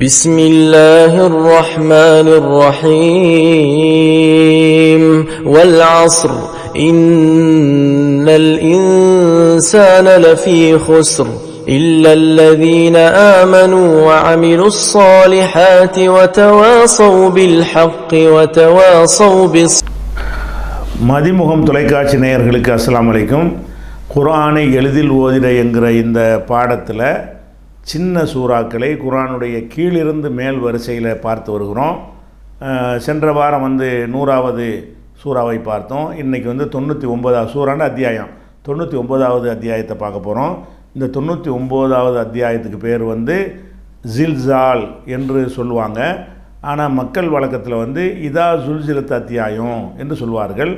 بسم الله الرحمن الرحيم والعصر إن الإنسان لفي خسر إلا الذين آمنوا وعملوا الصالحات وتواصوا بالحق وتواصوا بالصبر மதிமுகம் தொலைக்காட்சி நேயர்களுக்கு அஸ்ஸலாமு அலைக்கும் குர்ஆனை எளிதில் ஓதிட என்கிற இந்த பாடத்தில் சின்ன சூறாக்களை குரானுடைய கீழிருந்து மேல் வரிசையில் பார்த்து வருகிறோம். சென்ற வாரம் வந்து நூறாவது சூறாவை பார்த்தோம். இன்றைக்கி வந்து தொண்ணூற்றி ஒம்பதாவது சூறான அத்தியாயம். தொண்ணூற்றி ஒம்போதாவது அத்தியாயத்தை பார்க்க போகிறோம் இந்த தொண்ணூற்றி ஒம்போதாவது அத்தியாயத்துக்கு பேர் வந்து ஜில்சால் என்று சொல்லுவாங்க. ஆனால் மக்கள் வழக்கத்தில் வந்து இதா ஜுல்ஜிலத் அத்தியாயம் என்று சொல்வார்கள்.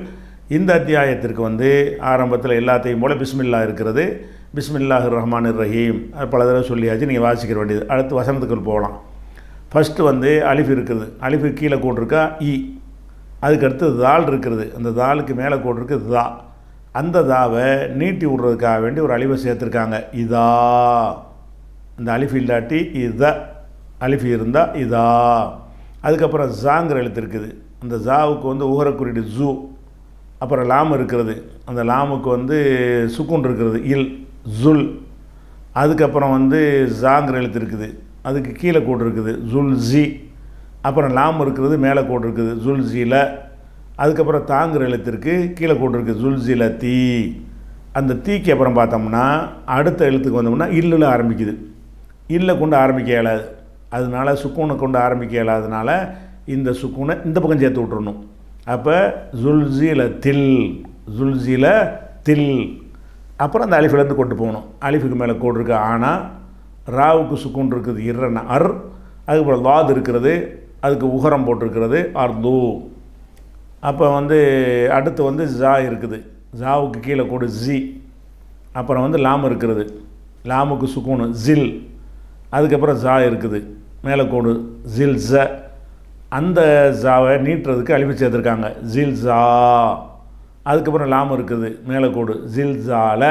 இந்த அத்தியாயத்திற்கு வந்து ஆரம்பத்தில் எல்லாத்தையும் போல பிஸ்மில்லா இருக்கிறது. பிஸ்மில்லாஹிர் ரஹ்மான் ரஹீம். பல தடவை சொல்லியாச்சு நீங்கள் வாசிக்கிற வேண்டியது. அடுத்து வசனத்துக்குள் போகலாம். ஃபஸ்ட்டு வந்து அலிஃப் இருக்குது. அலிஃபு கீழே கூட்டிருக்கா இ. அதுக்கடுத்து தால் இருக்கிறது அந்த தாலுக்கு மேலே கூட்டிருக்கு தா. அந்த தாவை நீட்டி விடுறதுக்காக வேண்டி ஒரு அழிவை சேர்த்துருக்காங்க. இதா. இந்த அலிஃப் இல்லாட்டி இத. அலிஃப் இருந்தால் இதா. அதுக்கப்புறம் ஜாங்கிற எழுத்து இருக்குது. அந்த ஜாவுக்கு வந்து உகர குறியீடு ஜூ அப்புறம் லாம் இருக்கிறது அந்த லாமுக்கு வந்து சுக்குன் இருக்கிறது இல் ஜுல். அதுக்கப்புறம் வந்து ஜாங்கிற எழுத்து இருக்குது அதுக்கு கீழே கோடு இருக்குது. ஜுல் ஜி. அப்புறம் லாம் இருக்கிறது மேலே கோடு இருக்குது. ஜுல் ஜில அதுக்கப்புறம் தாங்குற எழுத்திற்கு கீழே கோடு இருக்குது ஜுல் ஜில தீ. அந்த தீக்கு அப்புறம் பார்த்தோம்னா அடுத்த எழுத்துக்கு வந்தோம்னா இல்லில் ஆரம்பிக்குது. இல்லை கொண்டு ஆரம்பிக்க இயலாது. அதனால சுக்கூனை கொண்டு ஆரம்பிக்க இயலாதனால இந்த சுக்கூனை இந்த பக்கம் சேர்த்து விட்டுறணும். அப்போ ஜுல்ஜில தில் ஜுல்ஜில தில் அப்புறம் அந்த அலிஃபிலேருந்து கொண்டு போகணும். அலிஃபுக்கு மேலே கோடு இருக்குது ஆனால் ராவுக்கு சுக்கூன் இருக்குது இரன் அர். அதுக்கப்புறம் லாத் இருக்கிறது அதுக்கு உகரம் போட்டிருக்கிறது அர்து. அப்போ வந்து அடுத்து வந்து ஜா இருக்குது. ஜாவுக்கு கீழே கோடு ஜி. அப்புறம் வந்து லாம் இருக்கிறது. லாமுக்கு சுக்கூனு ஜில். அதுக்கப்புறம் ஜா இருக்குது. மேலே கோடு ஜில் ஜ. அந்த ஜாவை நீட்டுறதுக்கு அழிவு சேர்த்துருக்காங்க ஜில் ஜா அதுக்கப்புறம் லாம் இருக்குது மேலே கோடு. ஜில் ஜால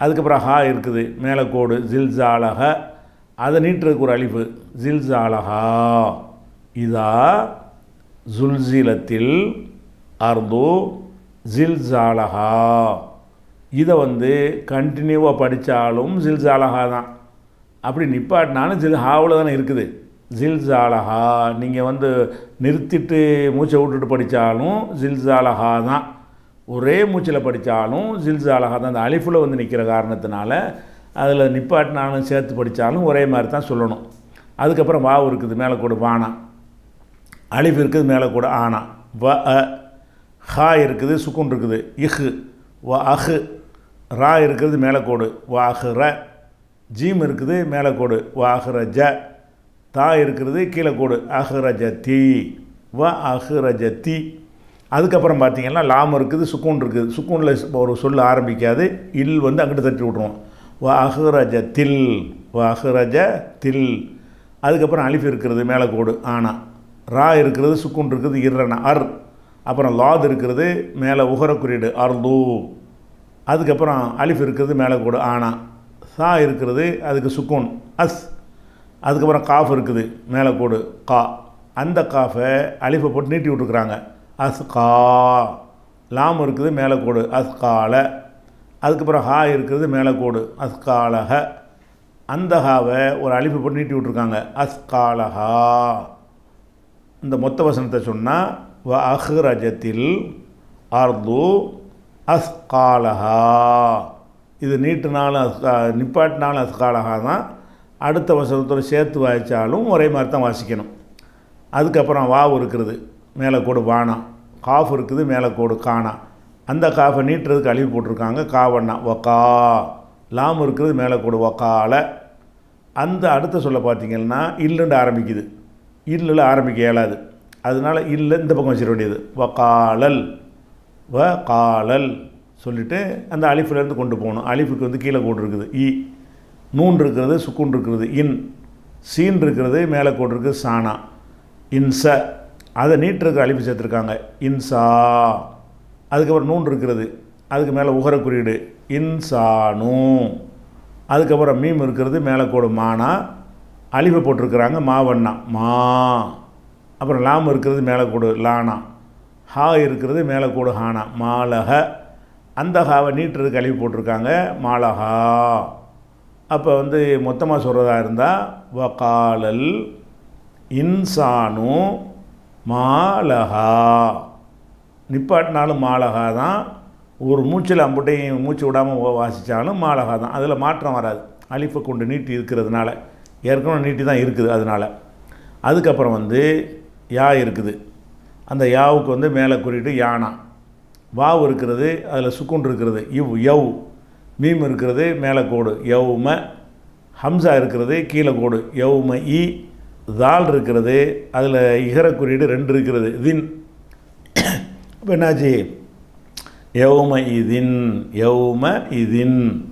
அதுக்கப்புறம் ஹா இருக்குது மேலே கோடு. ஜில் ஜாலக அதை நீட்டுறதுக்கு ஒரு அழிவு. ஜில் ஜாலஹா இதா ஜுல்ஜிலத்தில் அர்து ஜில்ஜாலஹா. இதை வந்து கண்டினியூவாக படித்தாலும் ஜில்ஜாலஹா தான். அப்படி நிப்பாட்டினாலும் ஜில் ஹாவில் தானே இருக்குது. ஜில்ஜாலஹா. நீங்கள் வந்து நிறுத்திட்டு மூச்சை விட்டுட்டு படித்தாலும் ஜில்ஜாலஹா தான். ஒரே மூச்சில் படித்தாலும் ஜில்ஜாலஹா தான். அந்த அலிஃபில் வந்து நிற்கிற காரணத்தினால அதில் நிப்பாட்டினாலும் சேர்த்து படித்தாலும் ஒரே மாதிரி தான் சொல்லணும். அதுக்கப்புறம் வாவு இருக்குது மேலே கூட வானா. அலிஃப் இருக்குது மேலே கூட ஆனா. வ அ ஹா இருக்குது சுக்குன் இருக்குது. இஹு வ அஹு ரா இருக்கிறது மேலே கோடு. வ ர. ஜீம் இருக்குது மேலே கோடு. வ ஜ. தா இருக்கிறது கீழே கோடு. அஹ்ரஜதி. வ அஹ்ரஜதி. அதுக்கப்புறம் பார்த்தீங்கன்னா லாம் இருக்குது சுக்கூன் இருக்குது. சுக்கூனில் ஒரு சொல்ல ஆரம்பிக்காது. இல் வந்து அங்கிட்டு தட்டி விட்ருவோம் வ அஹ்ரஜ தில் வ அஹ்ரஜ தில் அதுக்கப்புறம் அலிஃப் இருக்கிறது மேலே கோடு ஆனா. ரா இருக்கிறது சுக்குன் இருக்குது இர்ரன அர். அப்புறம் லாத் இருக்கிறது மேலே உகர குறியீடு அர்து அதுக்கப்புறம் அலிஃப் இருக்கிறது மேலே கோடு ஆனா. சா இருக்கிறது அதுக்கு சுக்குன். அஸ். அதுக்கப்புறம் காஃப் இருக்குது மேலே கோடு கா. அந்த காஃபை அலிஃபை போட்டு நீட்டி விட்டுருக்குறாங்க. அஸ் கா லாம் இருக்குது மேலே கோடு அஸ் கால அதுக்கப்புறம் ஹா இருக்கிறது மேலே கோடு அஸ் அந்த ஹாவை ஒரு அழிப்பு போட்டு நீட்டி விட்ருக்காங்க அஸ் காலஹா இந்த மொத்த வசனத்தை சொன்னால் வ அஹ்ரஜத்தில் அர்து அஸ்காலஹா. இது நீட்டுனாலும் அஸ்கா நிப்பாட்டினாலும் அஸ்காலஹா தான். அடுத்த வசனத்தோடு சேர்த்து வாய்ச்சாலும் ஒரே மாதிரி தான் வாசிக்கணும். அதுக்கப்புறம் வாவு இருக்கிறது மேலே கோடு வானா. காஃப் இருக்குது மேலே கோடு காணா. அந்த காஃபை நீட்டுறதுக்கு அழிவு போட்டிருக்காங்க காவண்ணா. ஒக்கா லாம் இருக்கிறது மேலே கோடு ஒக்கால அந்த அடுத்த சொல்ல பார்த்தீங்கன்னா இல்லுண்டு ஆரம்பிக்குது. இல்லில் ஆரம்பிக்க இயலாது. அதனால் இல்லை இந்த பக்கம் வச்சிட வேண்டியது. வக்காலல். வ காலல் சொல்லிவிட்டு அந்த அலிஃபிலேருந்து கொண்டு போகணும். அலிஃபுக்கு வந்து கீழே கோடு இருக்குது இ. நூன் இருக்கிறது சுக்குன் இருக்கிறது. இன் சீன் இருக்கிறது மேலே கோடு சானா. இன்ச அதை நீட்டுறதுக்கு அழிப்பு சேர்த்துருக்காங்க. இன்சா அதுக்கப்புறம் நூன் இருக்கிறது. அதுக்கு மேலே உகர குறியீடு. இன்சானு அதுக்கப்புறம் மீம் இருக்கிறது மேலே கோடு மானா. அழிவு போட்டிருக்கிறாங்க மாவண்ணா மா. அப்புறம் லாம் இருக்கிறது மேலே கோடு லானா. ஹா இருக்கிறது மேலே கோடு ஹானா. மாலக அந்த ஹாவை நீட்டுறதுக்கு அழிவு போட்டிருக்காங்க மாலஹா. அப்போ வந்து மொத்தமாக சொல்கிறதா இருந்தால் வகாலல் இன்சானு மாலகா. நிப்பாட்டினாலும் மாலகா தான் ஒரு மூச்சில் அம்புட்டையும் மூச்சு விடாமல் வாசித்தாலும் மாலகா தான். அதில் மாற்றம் வராது. அழிப்பை கொண்டு நீட்டி இருக்கிறதுனால. ஏற்கனவே நீட்டி தான் இருக்குது அதனால். அதுக்கப்புறம் வந்து யா இருக்குது. அந்த யாவுக்கு வந்து மேலே குறிட்டு யானா. வாவ் இருக்கிறது அதில் சுக்குன் இருக்கிறது. இவ் யவ். மீம் இருக்கிறது மேலே கோடு. யவும ஹம்சா இருக்கிறது கீழே கோடு. யவும இ தால் இருக்கிறது அதில் இகர குறியீடு ரெண்டு இருக்கிறது. தின். இப்போ என்னாச்சு? யவும இதின். யவும இதின்.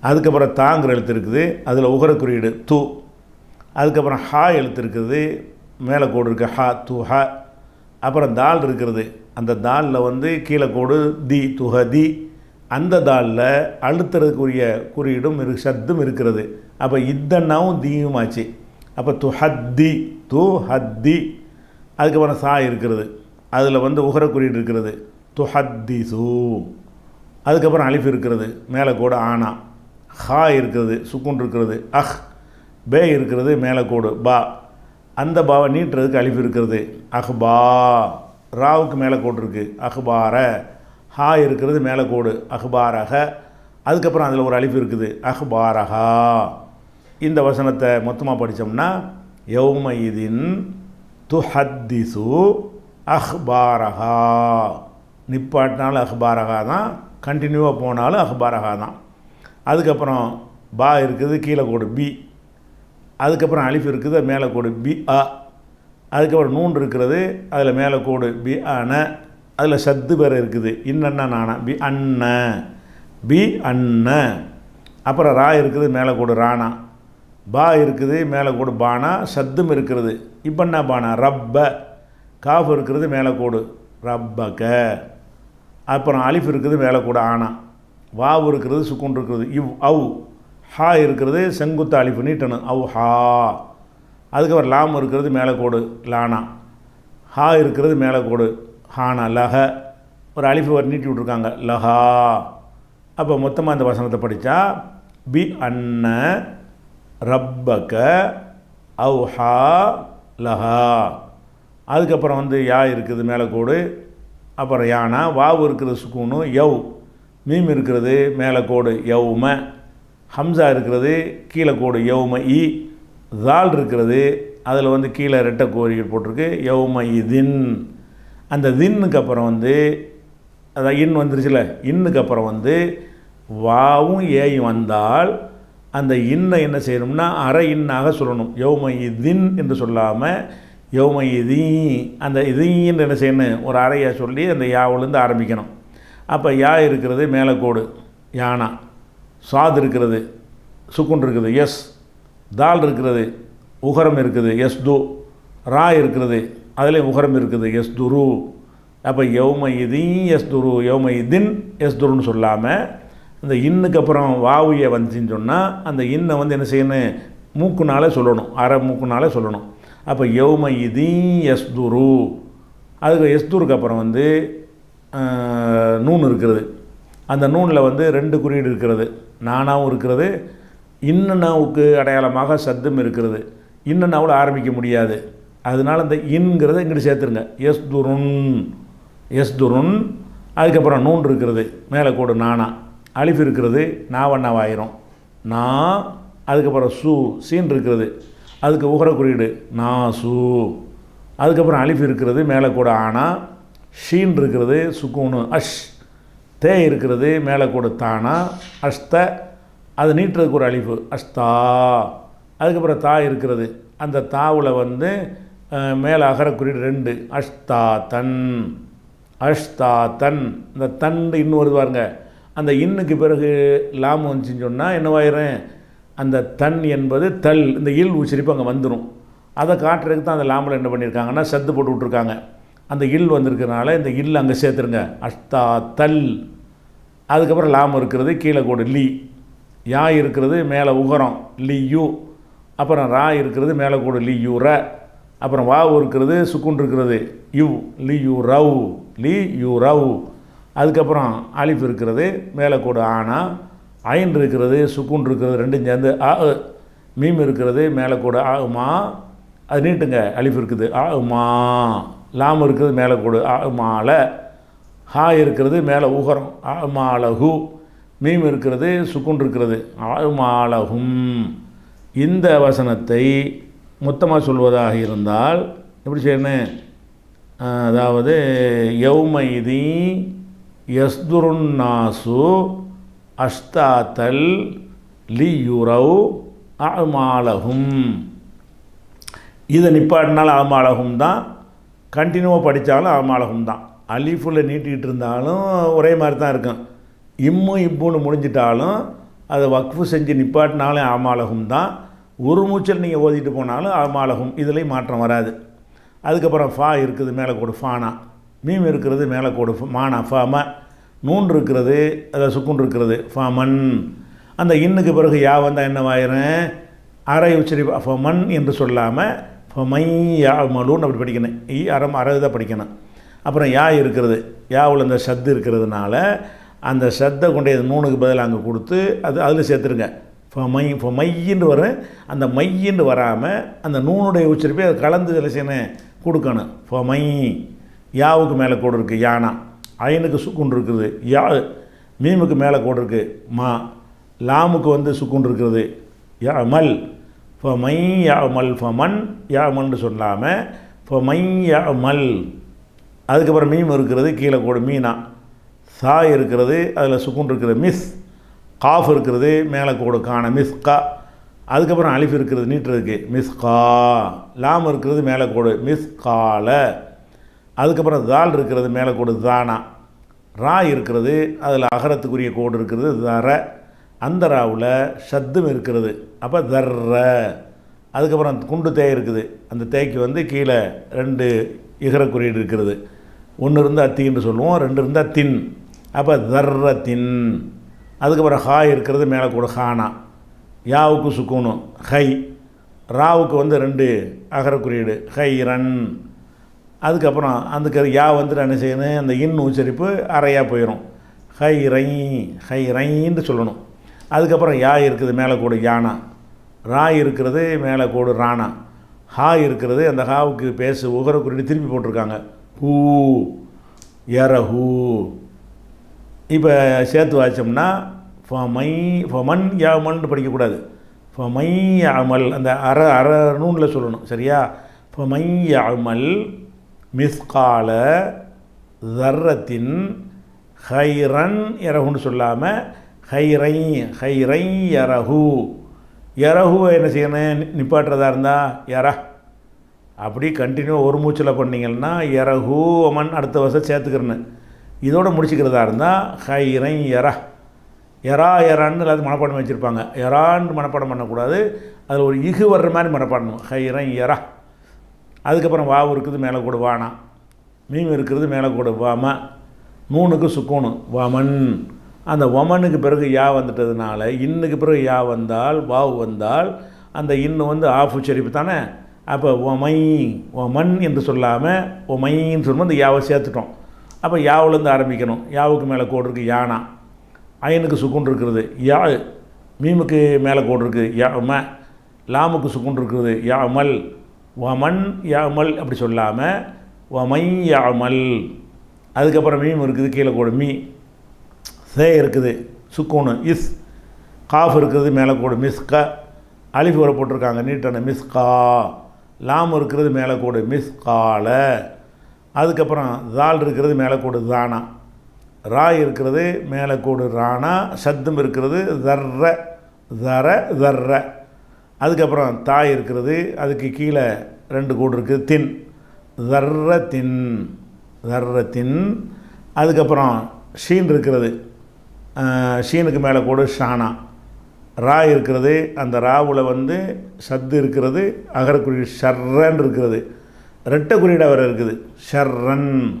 அதுக்கப்புறம் தாங்கிற எழுத்து இருக்குது. அதில் உகர குறியீடு து. அதுக்கப்புறம் ஹா எழுத்து இருக்குது. மேலே கோடு இருக்குது ஹா து ஹ. அப்புறம் தால் இருக்கிறது. அந்த தாலில் வந்து கீழே கோடு தி துஹ தி. அந்த தாளில் அழுத்துறதுக்குரிய குறியீடும் இரு சத்தும் இருக்கிறது. அப்போ இத்தன்னாவும் தீயும் ஆச்சு. அப்போ துஹத்தி து ஹத்தி அதுக்கப்புறம் சா இருக்கிறது. அதில் வந்து உகர குறியீடு இருக்கிறது. து ஹத்தி சூ அதுக்கப்புறம் அலிஃப் இருக்கிறது. மேலே கூட ஆனா. ஹா இருக்கிறது சுக்குன் இருக்கிறது. அஹ் பே இருக்கிறது மேலே கோடு பா. அந்த பாவை நீட்டுறதுக்கு அலிஃப் இருக்கிறது. அஹ்பா. ராவுக்கு மேலே கோடு இருக்குது அஹ்பார. ஹா இருக்கிறது மேலே கோடு அஹ்பாரக அதுக்கப்புறம் அதில் ஒரு அலிஃப் இருக்குது அஹ்பாரஹா. இந்த வசனத்தை மொத்தமாக படித்தோம்னா யௌமயிதின் துஹத்திசு அஹ்பாரஹா. நிப்பாட்டினாலும் அஹ்பாரஹா தான் கண்டினியூவாக போனாலும் அஹ்பாரஹா தான். அதுக்கப்புறம் பா இருக்குது கீழே கோடு பி. அதுக்கப்புறம் அலிஃப் இருக்குது மேலே கோடு பி அ அதுக்கப்புறம் நூன் இருக்கிறது அதில் மேலே கோடு பி அன அதில் சத்து வேறு இருக்குது. இன்னென்ன நானா? பி அண்ண பி அன்ன. அப்புறம் ரா இருக்குது மேலே கூடு ராணா. பா இருக்குது மேலே கூடு பானா சத்தும் இருக்கிறது இப்போ என்ன பானா ரப்ப. காஃப் இருக்கிறது மேலே கூடு ரப்பக அப்புறம் அலிஃப் இருக்குது மேலே கூட ஆனா வாவ் இருக்கிறது சுக்குன் இருக்கிறது இவ் அவ் ஹா இருக்கிறது செங்குத்து அலிஃபு நீட்டணும். அவ் ஹா. அதுக்கப்புறம் லாம் இருக்கிறது மேலே கோடு லானா ஹா இருக்கிறது மேலே கோடு ஹானா லஹ ஒரு அலிஃபு ஒரு நீட்டி விட்ருக்காங்க லஹா. அப்போ மொத்தமாக இந்த வசனத்தை படித்தா பி அன்ன ரப்பக அவ் ஹா லஹா. அதுக்கப்புறம் வந்து யா இருக்குது மேலே கோடு. அப்புறம் யானா வாவு இருக்கிறது சுக்கூனு யவ். மீம் இருக்கிறது மேலே கோடு யவும. ஹம்சா இருக்கிறது கீழே கோடு யவும இ. தால் இருக்கிறது அதில் வந்து கீழே ரெட்டை கோரிக்கை போட்டிருக்கு யவும இதின். அந்த தின்னுக்கு அப்புறம் வந்து அதான் இன் வந்துருச்சுல இன்னுக்கு அப்புறம் வந்து வாவும் ஏயும் வந்தால் அந்த இன்னை என்ன செய்யணும்னா அரை இன்னாக சொல்லணும். யௌம தின் என்று சொல்லாமல் யௌம இதீ அந்த இதீன்னு என்ன செய்யணும்? ஒரு அறையை சொல்லி அந்த யாவிலேருந்து ஆரம்பிக்கணும். அப்போ யா இருக்கிறது மேலே கோடு யானா. சாது இருக்கிறது சுக்குன் இருக்குது எஸ். தால் இருக்கிறது உகரம் இருக்குது எஸ் தூ. ரா இருக்கிறது அதில் உகரம் இருக்குது எஸ் துரு அப்போ யௌம எஸ் துரு யௌம இதின் எஸ் துருன்னு சொல்லாமல் அந்த இன்னுக்கு அப்புறம் வாவுய வந்துச்சுன்னு சொன்னால் அந்த இன்னை வந்து என்ன செய்யணும்? மூக்குனாலே சொல்லணும் அரை மூக்குனாலே சொல்லணும். அப்போ யௌம இதீ எஸ் துரு அதுக்கு எஸ்தூருக்கு அப்புறம் வந்து நூன் இருக்கிறது அந்த நூனில் வந்து ரெண்டு குறியீடு இருக்கிறது. நானாவும் இருக்கிறது இன்னனாவுக்கு அடையாளமாக சத்தம் இருக்கிறது. இன்னனாவில் ஆரம்பிக்க முடியாது. அதனால் அந்த இன்கிறத இங்கிட்டு சேர்த்துருங்க. எஸ் துருன் எஸ் துருன். அதுக்கப்புறம் நூன் இருக்கிறது மேலே கூட நானா. அலிஃப் இருக்கிறது நாவண்ணாவாயிரும். நான் அதுக்கப்புறம் சு சீன் இருக்கிறது. அதுக்கு உகர குறியீடு நா சு. அதுக்கப்புறம் அலிஃப் இருக்கிறது மேலே கூட ஆனா. ஷீன் இருக்கிறது சுக்கூனு அஷ். தே இருக்கிறது மேலே கூட தானா. அஷ்த அது நீட்டுறதுக்கு ஒரு அலிஃபு. அஷ்தா அதுக்கப்புறம் தா இருக்கிறது. அந்த தாவில் வந்து மேலே அகர குறியீடு ரெண்டு. அஷ்தா தன் அஷ்தா தன் இந்த தன் இன்னும் வருது பாருங்க. அந்த இன்னுக்கு பிறகு லாம் வந்துச்சுன்னு சொன்னால் என்னவாயிரும் அந்த தன் என்பது தல். இந்த இல் உச்சரிப்பு அங்கே வந்துடும் அதை காட்டுறதுக்கு தான் அந்த லாமில் என்ன பண்ணியிருக்காங்கன்னா சத்து போட்டு விட்ருக்காங்க அந்த இல் வந்திருக்கிறனால இந்த இல் அங்கே சேர்த்துருங்க. அஷ்தா தல் அதுக்கப்புறம் லாம் இருக்கிறது கீழே கோடு லீ. யா இருக்கிறது மேலே உகரம். லி யூ அப்புறம் ரா இருக்கிறது மேலே கூட லி யூ ர அப்புறம் வாவு இருக்கிறது சுக்குன் இருக்கிறது. யூ லி யூ ரவ். லி யூ ரவ். அதுக்கப்புறம் அலிஃப் இருக்கிறது மேலே கூட ஆனா. ஐன் இருக்கிறது சுக்குன் இருக்கிறது ரெண்டும் சேர்ந்து ஆ மீம் இருக்கிறது மேலே கூட ஆ மா. அது நீட்டுங்க அலிஃப் இருக்குது. ஆ மா. லாம் இருக்கிறது மேலே கூட ஆ மால ஹா இருக்கிறது மேலே உகரம். ஆ மாலஹு மீம் இருக்கிறது சுக்குன் இருக்கிறது. ஆ மாலஹும் இந்த வசனத்தை மொத்தமாக சொல்வதாக இருந்தால் எப்படி செய்யணும் அதாவது யௌமைதி யஸ்துருன்னாசு அஷ்தாத்தல் லியுரவ் அமாலகும் இதை நிப்பாட்டினாலும் அமாலகும் தான். கண்டினியூவாக படித்தாலும் அமாலகும் தான். அலிஃபுல்ல நீட்டிக்கிட்டு இருந்தாலும் ஒரே மாதிரி தான் இருக்கும். இம்மும் இப்புன்னு முடிஞ்சிட்டாலும் அதை வக்ஃபு செஞ்சு நிப்பாட்டினாலும் அமாலகும் தான். ஒரு மூச்சல் நீங்கள் ஓதிட்டு போனாலும் அமாலகும். இதுலேயும் மாற்றம் வராது. அதுக்கப்புறம் ஃபா இருக்குது மேலே கோடு ஃபானா. மீம் இருக்கிறது மேலே கோடு மானா ஃபாம. நூன் இருக்கிறது அதில் சுக்குன் இருக்கிறது ஃபாமன். அந்த இன்னுக்கு பிறகு யா வந்தால் என்னவாயிரும் அரை உச்சரி ஃபமன் என்று சொல்லாமல் ஃபமை யா மலூன்னு அப்படி படிக்கணும். ஈ அறம் அரை தான் படிக்கணும். அப்புறம் யா இருக்கிறது யாவில் இந்த சத்து இருக்கிறதுனால அந்த சத்தை கொண்டு நூனுக்கு பதில் அங்கே கொடுத்து அது அதில் சேர்த்துருங்க. இப்போ மை இப்போ மையின்னு வரும் அந்த மையின்னு வராமல் அந்த நூனுடைய உச்சரிப்பை அதை கலந்து இதில் செய்யணும் கொடுக்கணும். மை யாவுக்கு மேலே கோடு இருக்குது யானா. அயனுக்கு சுக்குன் இருக்குது. யா மீமுக்கு மேலே கோடு இருக்குது மா. லாமுக்கு வந்து சுக்குன் இருக்கிறது யா மல் இப்போ மை யா மல் ஃப மண் யா மல்னு சொல்லாமல் இப்போ மை யா மல் அதுக்கப்புறம் மீம் இருக்கிறது கீழே கோடு மீனா. சா இருக்கிறது அதில் சுக்குன் இருக்கிறது மிஸ். காஃப் இருக்கிறது மேலே கோடு காண மிஸ் கா அதுக்கப்புறம் அலிஃப் இருக்கிறது நீட்டுறதுக்கு மிஸ் கா லாம் இருக்கிறது மேலே கோடு மிஸ் கால அதுக்கப்புறம் தால் இருக்கிறது மேலே கோடு தானா. ரா இருக்கிறது அதில் அகரத்துக்குரிய கோடு இருக்கிறது தர. அந்த ராவில் ஷத்தும் இருக்கிறது அப்போ தர்ற. அதுக்கப்புறம் குண்டு தேய் இருக்குது அந்த தேய்க்கு வந்து கீழே ரெண்டு இகர குறியீடு இருக்கிறது. ஒன்று இருந்தால் அத்தின்னு சொல்லுவோம் ரெண்டு இருந்தால் தின் அப்போ தர்ற தின். அதுக்கப்புறம் ஹா இருக்கிறது மேலே கூட ஹானா. யாவுக்கு சுக்கூனும் ஹை. ராவுக்கு வந்து ரெண்டு அகர குறியீடு ஹை ரன். அதுக்கப்புறம் அதுக்கு யா வந்துட்டு என்ன செய்யணும்? அந்த இன் உச்சரிப்பு அறையாக போயிடும் ஹை ரை ஹை ரைன்னு சொல்லணும். அதுக்கப்புறம் யா இருக்குது மேலே கூடு யானா. ரா இருக்கிறது மேலே கூடு ராணா ஹா இருக்கிறது அந்த ஹாவுக்கு பேசு உகர குறியீடு திருப்பி போட்டிருக்காங்க. ஹூ எர ஹூ. இப்போ சேர்த்து வாய்ச்சோம்னா ஃபமை ஃபமன் யாமல்னு படிக்கக்கூடாது. ஃபமை யாமல் அந்த அற அற நூனில் சொல்லணும் சரியா? ஃபமை யாமல் மிஸ்கால தர்ரத்தின் ஹைரன் இரகுன்னு சொல்லாமல் ஹைரை ஹைரை யரஹு யரஹுவை என்ன செய்யணும்? நி- நிப்பாட்டுறதா இருந்தால் யரா அப்படி கண்டினியூ ஒரு மூச்சில் பண்ணிங்கன்னா யரஹூ அமன் அடுத்த வருஷம் சேர்த்துக்கிறேன்னு. இதோடு முடிச்சுக்கிறதா இருந்தால் ஹைரை எரா. எரா எரான்னு எல்லாத்தையும் மனப்பாடம் வச்சுருப்பாங்க. எரான்னு மனப்பாடம் பண்ணக்கூடாது. அதில் ஒரு இகு வர்ற மாதிரி மனப்பாடணும். ஹைரை எரா. அதுக்கப்புறம் வாவு இருக்குது மேலே கூட வானா. மீம் இருக்கிறது மேலே கூட வாம. நூனுக்கு சுக்கூனு வமன். அந்த வமனுக்கு பிறகு யா வந்துட்டதுனால இன்னுக்கு பிறகு யா வந்தால் வாவு வந்தால் அந்த இன்னு வந்து ஆஃப் உச்சரிப்பு தானே? அப்போ ஒமை ஒமன் என்று சொல்லாமல் ஒமைன்னு சொல்லும்போது அந்த யாவை சேர்த்துட்டோம். அப்போ யாவிலேருந்து ஆரம்பிக்கணும்? யாவுக்கு மேலே கோடு இருக்குது யானா. அயனுக்கு சுக்குன் இருக்கிறது யா மீமுக்கு மேலே கோடு இருக்குது யா ம. லாமுக்கு சுக்குன் இருக்கிறது யா மல். வமன் யாமல் அப்படி சொல்லாமல் வமை யாமல் அதுக்கப்புறம் மீம் இருக்குது கீழே கோடு. மீ. சே இருக்குது. சுக்கூனு இஸ். காஃப் இருக்குது மேலே கோடு. மிஸ்க அலிஃப் வர போட்டிருக்காங்க. நீட்டான. மிஸ்கா லாம் இருக்கிறது மேலே கோடு. மிஸ்கால அதுக்கப்புறம் தால் இருக்கிறது மேலே கூடு தானா. ரா இருக்கிறது மேலே கூடு ராணா சத்தம் இருக்கிறது தர்ற தர தர்ற அதுக்கப்புறம் தாய் இருக்கிறது அதுக்கு கீழே ரெண்டு கூடு இருக்குது தின். தர்ற தின் தர்ற தின். அதுக்கப்புறம் ஷீன் இருக்கிறது ஷீனுக்கு மேலே கூடு ஷானா. ரா இருக்கிறது அந்த ராவில் வந்து சத்து இருக்கிறது அகரக்குறி ஷர்ரன்னு இருக்கிறது. ரெட்டை குறியீடாக வேறு இருக்குது. ஷர்ரன்.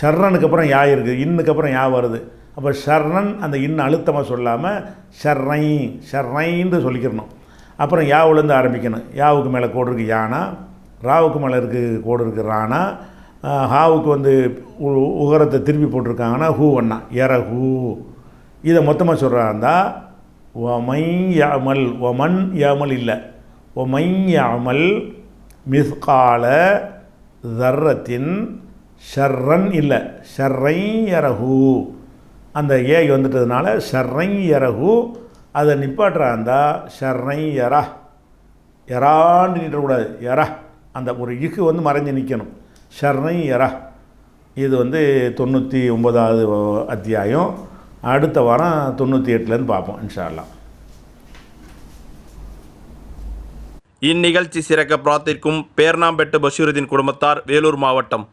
ஷர்ரனுக்கு அப்புறம் யா இருக்குது இன்னுக்கு அப்புறம் யா வருது. அப்போ ஷர்ரன் அந்த இன்னும் அழுத்தமாக சொல்லாமல் ஷர்ரை ஷர்ரைன்னு சொல்லிக்கிறணும். அப்புறம் யாவுலேருந்து ஆரம்பிக்கணும். யாவுக்கு மேலே கோடு இருக்குது யானா. ராவுக்கு மேலே இருக்குது கோடு இருக்குது ரானா. ஹாவுக்கு வந்து உ- உகரத்தை திருப்பி போட்டிருக்காங்கன்னா ஹூ அண்ணா எர ஹூ. இதை மொத்தமாக சொல்கிறாந்தா ஒமை யாமல் ஒமன் யாமல் இல்லை. ஒமை யாமல் மிஸ்கால தர்ரத்தின் ஷர்ரன் இல்லை. ஷர்ரை அந்த ஏ வந்துட்டதுனால ஷர்ரையரகு அதை நிப்பாட்டுறா இருந்தால் ஷர்ரையரா எறான்னு நின்றக்கூடாது எரா அந்த ஒரு இக்கு வந்து மறைஞ்சு நிற்கணும் ஷர்ரை எரா இது வந்து தொண்ணூற்றி ஒம்பதாவது அத்தியாயம். அடுத்த வாரம் தொண்ணூற்றி எட்டுலேருந்து பார்ப்போம் இன்ஷா அல்லாஹ் இந்நிகழ்ச்சி சிறக்க பிரார்த்திக்கும் பேர்ணாம்பெட்டு பஷீருதீன் குடும்பத்தார் வேலூர் மாவட்டம்.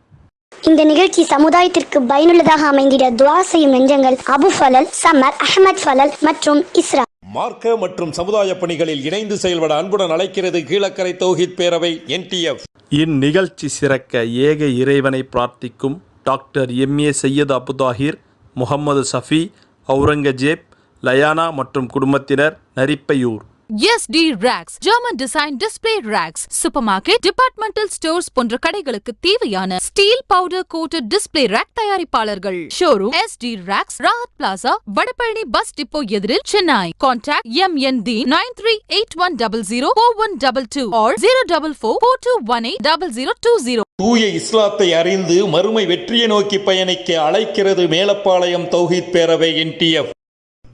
இந்த நிகழ்ச்சி சமுதாயத்திற்கு பயனுள்ளதாக அமைந்திட துவா செய்யும் நெஞ்சங்கள் அபு ஃபலல் சமர் அஹமத் ஃபலல் மற்றும் இஸ்ரா. மார்க்க மற்றும் சமுதாய பணிகளில் இணைந்து செயல்பட அன்புடன் அழைக்கிறது கீழக்கரை தௌஹித் பேரவை என்டிஎஃப் இந்நிகழ்ச்சி சிறக்க ஏக இறைவனை பிரார்த்திக்கும் டாக்டர் எம்ஏ சையது அபுதாஹிர் முகமது சஃபி அவுரங்கஜேப் லயானா மற்றும் குடும்பத்தினர் Narippaiyur. SD Racks, German Design Display Racks, Supermarket, departmental stores போன்ற கடைகளுக்கு தேவையான steel powder coated display rack தயாரிப்பாளர்கள். Showroom SD racks Rahat plaza Vadapalani bus depot எதிரில் Chennai contact M N T nine three eight one double zero four one double two or zero double four four two one eight double zero two zero தூய இஸ்லாத்தை அறிந்து மறுமை வெற்றியை நோக்கி பயணிக்க அழைக்கிறது மேலப்பாளையம் தௌஹித் பேரவை என்டிஎஃப்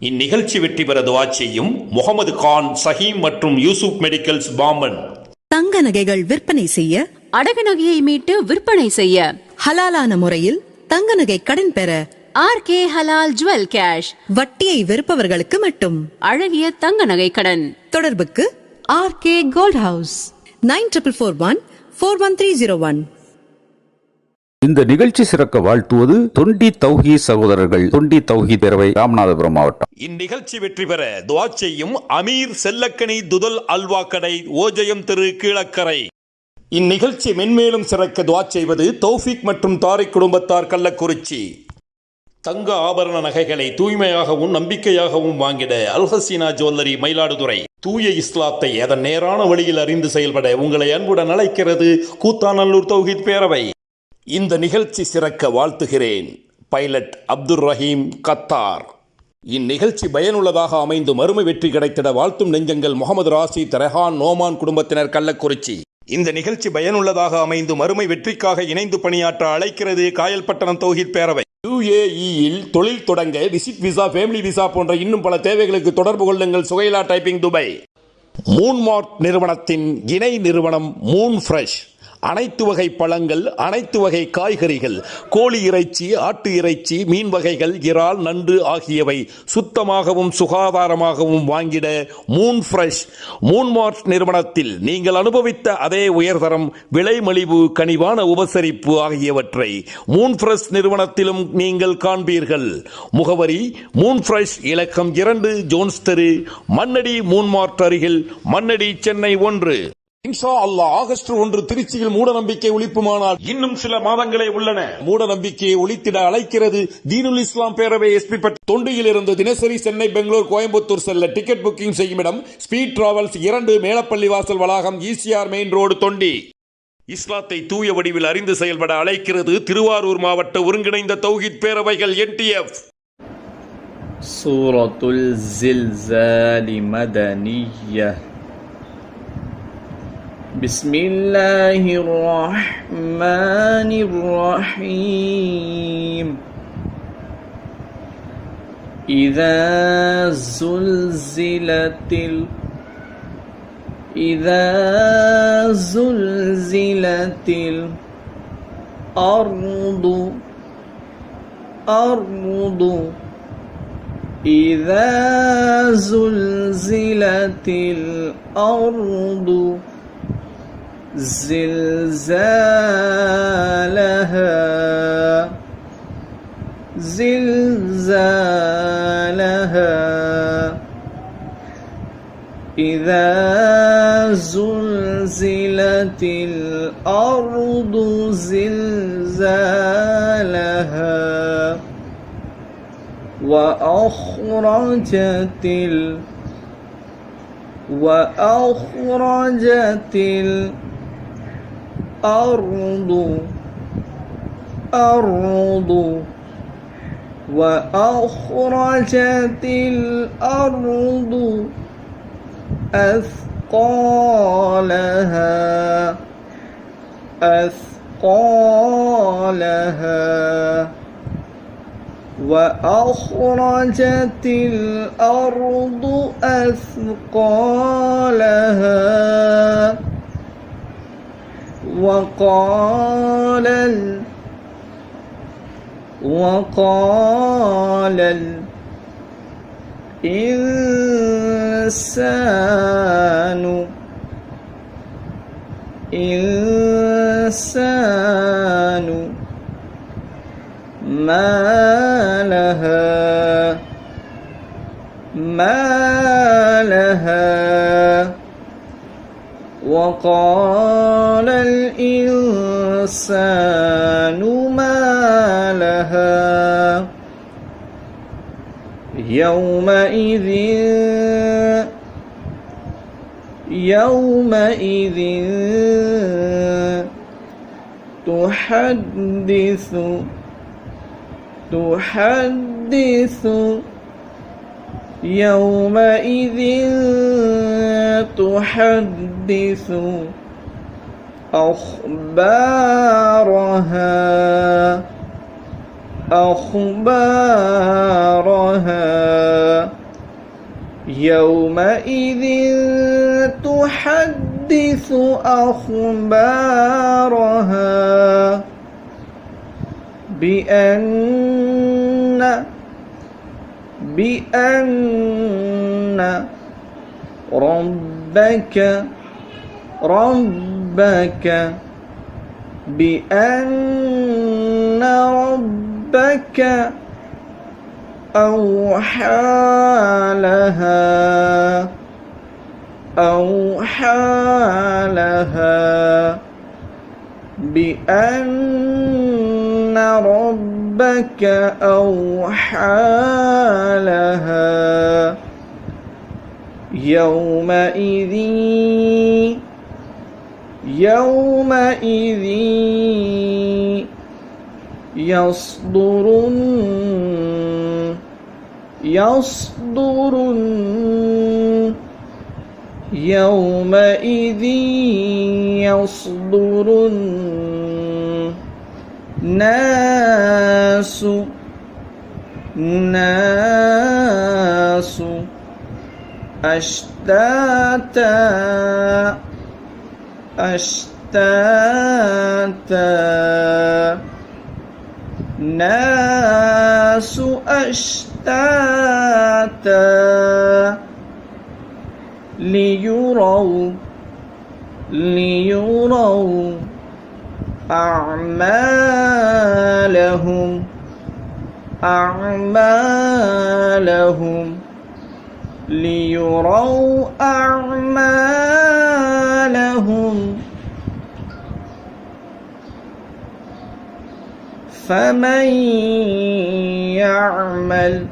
இந்நிகழ்ச்சி வெற்றி பெற துவா செய்யும் முகமது கான் சஹீம் மற்றும் யூசுப் மெடிக்கல்ஸ் பாம்பன். தங்க நகைகள் விற்பனை செய்ய அடகு நகையை மீட்டு விற்பனை செய்ய. ஹலாலான முறையில் தங்க நகை கடன் பெற R K Halal jewel cash. வட்டியை வெறுப்பவர்களுக்கு மட்டும். அழகிய தங்க நகை கடன். தொடர்புக்கு R K gold house. Nine triple four one four one three zero one. இந்த நிகழ்ச்சி சிறக்க வாழ்த்துவது தொண்டி தௌஹி சகோதரர்கள் தொண்டி தௌஹி பேரவை ராமநாதபுரம் மாவட்டம். இந்நிகழ்ச்சி வெற்றி பெற துவா செய்யும் அமீர் செல்லக்கனி துதல் அல்வா கடை ஓஜயம் திரு கீழக்கரை. இந்நிகழ்ச்சி மென்மேலும் சிறக்க துவா செய்வது தௌஃபிக் மற்றும் தாரிக் குடும்பத்தார் கள்ளக்குறிச்சி. தங்க ஆபரண நகைகளை தூய்மையாகவும் நம்பிக்கையாகவும் வாங்கிட அல்ஹசீனா ஜுவல்லரி மயிலாடுதுறை. தூய இஸ்லாத்தை அதன் நேரான வழியில் அறிந்து செயல்பட உங்களை அன்புடன் அழைக்கிறது கூத்தாநல்லூர் தௌஹித் பேரவை. இந்த நிகழ்ச்சி சிறக்க வாழ்த்துகிறேன். Pilot Abdur Rahim Qatar. இந்நிகழ்ச்சி பயனுள்ளதாக அமைந்து மறுமை வெற்றி கிடைத்திட வாழ்த்தும் நெஞ்சங்கள் முகமது ராசி தரஹான் நோமான் குடும்பத்தினர் கள்ளக்குறிச்சி. இந்த நிகழ்ச்சி பயனுள்ளதாக அமைந்து மறுமை வெற்றிக்காக இணைந்து பணியாற்ற அழைக்கிறது காயல்பட்டணம் தௌஹித் பேரவை. யுஏஇயில் தொழில் தொடங்க விசிட் விசா ஃபேமிலி விசா போன்ற இன்னும் பல தேவைகளுக்கு தொடர்பு கொள்ளுங்கள். சுகைலா டைப்பிங் துபாய். மூன்மார்ட் நிறுவனத்தின் இணை நிறுவனம் மூன் ஃப்ரெஷ் அனைத்து வகை பழங்கள் அனைத்து வகை காய்கறிகள் கோழி இறைச்சி ஆட்டு இறைச்சி மீன் வகைகள் இறால் நண்டு ஆகியவை சுத்தமாகவும் சுகாதாரமாகவும் வாங்கிட மூன் ஃப்ரெஷ் மூன்மார்ட் நிறுவனத்தில் நீங்கள் அனுபவித்த அதே உயர்தரம் விலை மலிவு கனிவான உபசரிப்பு ஆகியவற்றை மூன் ஃப்ரெஷ் நிறுவனத்திலும் நீங்கள் காண்பீர்கள். முகவரி மூன் ஃப்ரெஷ் இலக்கம் இரண்டு ஜோன்ஸ் தெரு மண்ணடி மூன்மார்ட் அருகில் மண்ணடி சென்னை ஒன்று. இன்ஷா அல்லாஹ் ஆகஸ்ட் ஒன்று திருச்சியில் மூட நம்பிக்கை ஒழிப்புமானால் இன்னும் சில மாதங்களே உள்ளன. மூட நம்பிக்கையை ஒழித்திட அழைக்கிறது தீனுல் இஸ்லாம் பேரவை எஸ்பி தொண்டியில் இருந்து தினசரி சென்னை பெங்களூர் கோயம்புத்தூர் செல்ல டிக்கெட் புக்கிங் செய்யும் இடம் ஸ்பீட் டிராவல்ஸ் இரண்டு மேலப்பள்ளி வாசல் வளாகம் ஈசிஆர் மெயின் ரோடு தொண்டி. இஸ்லாத்தை தூய வடிவில் அறிந்து செயல்பட அழைக்கிறது திருவாரூர் மாவட்ட ஒருங்கிணைந்த தௌஹித் பேரவைகள் என்டிஎஃப் சூரத்துல் ஜில் மதனியா بسم الله الرحمن الرحيم. إذا زلزلت ال... إذا زلزلت الأرض أرض. إذا زلزلت الأرض زلزالها زلزالها. إذا زلزلت الأرض زلزالها وأخرجت ال وأخرجت الأرض أرض وأخرجت الأرض أثقالها أثقالها. وأخرجت الأرض أثقالها. وقال ال وقال الإنسان إنسان ما لها ما وقال الإنسان ما لها يومئذ يومئذ تحدث تحدث يومئذ تحدث أخبارها أخبارها يومئذ تحدث أخبارها بأن بأن ربك ربك بأن ربك أوحى لها أوحى لها بأن ربك أوحى لها. يومئذ يومئذ يصدر يصدر يومئذ يصدر الناس ناس أشتاتا أشتاتا. ناس أشتاتا. ليروا ليروا أعمالهم أعمالهم. ليروا أعمالهم. فمن يعمل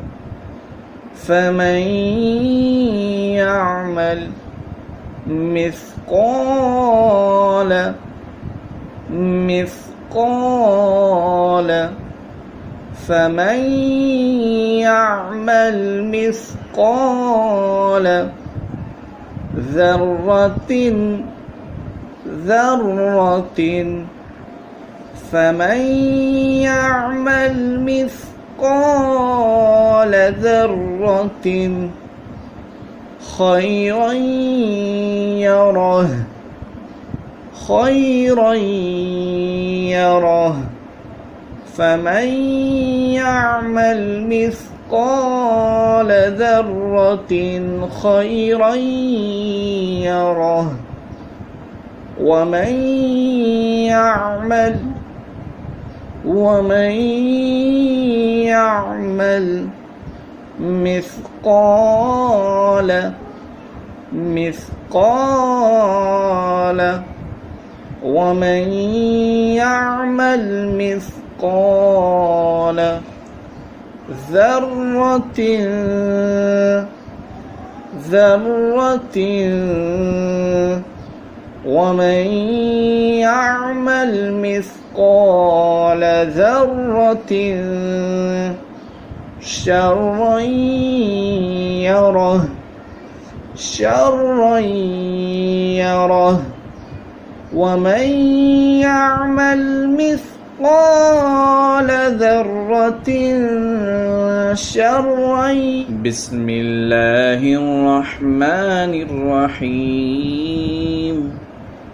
فمن يعمل مثقال مثقال فمن يعمل مثقال ذرة ذرة فمن يعمل مثقال ذرة خيرا يره خيرا يره. فمن يعمل مثقال ذرة خيرا يره ومن يعمل ومن يعمل مثقال مثقال ومن يعمل مثقال ذرة ذرة ومن يعمل مثقال ذرة شرا يره شرا يره. ومن يعمل مثقال ذرة شرا بسم الله الرحمن الرحيم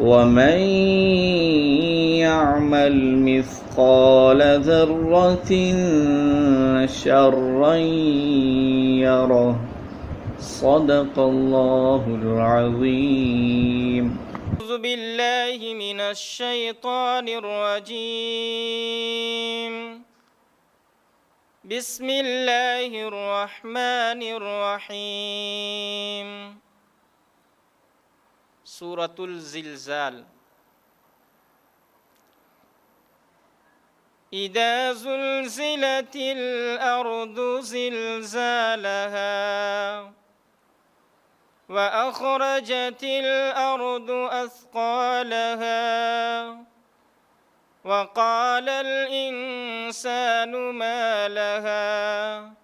ومن يعمل مثقال ذرة شرا يره صدق الله العظيم أعوذ بالله من الشيطان الرجيم. بسم الله الرحمن الرحيم. سورة الزلزال. إذا زلزلت الأرض زلزالها وأخرجت الأرض أثقالها وقال الإنسان ما لها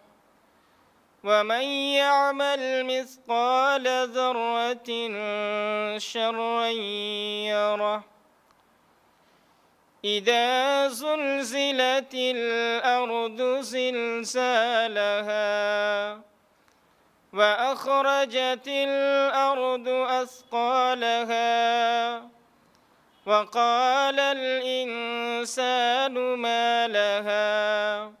ومن يعمل مثقال ذرة شرا يره إذا زلزلت الأرض زلزالها وأخرجت الأرض أثقالها وقال الإنسان ما لها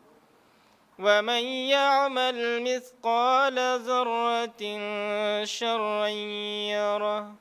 ومن يعمل مثقال ذرة شرا يره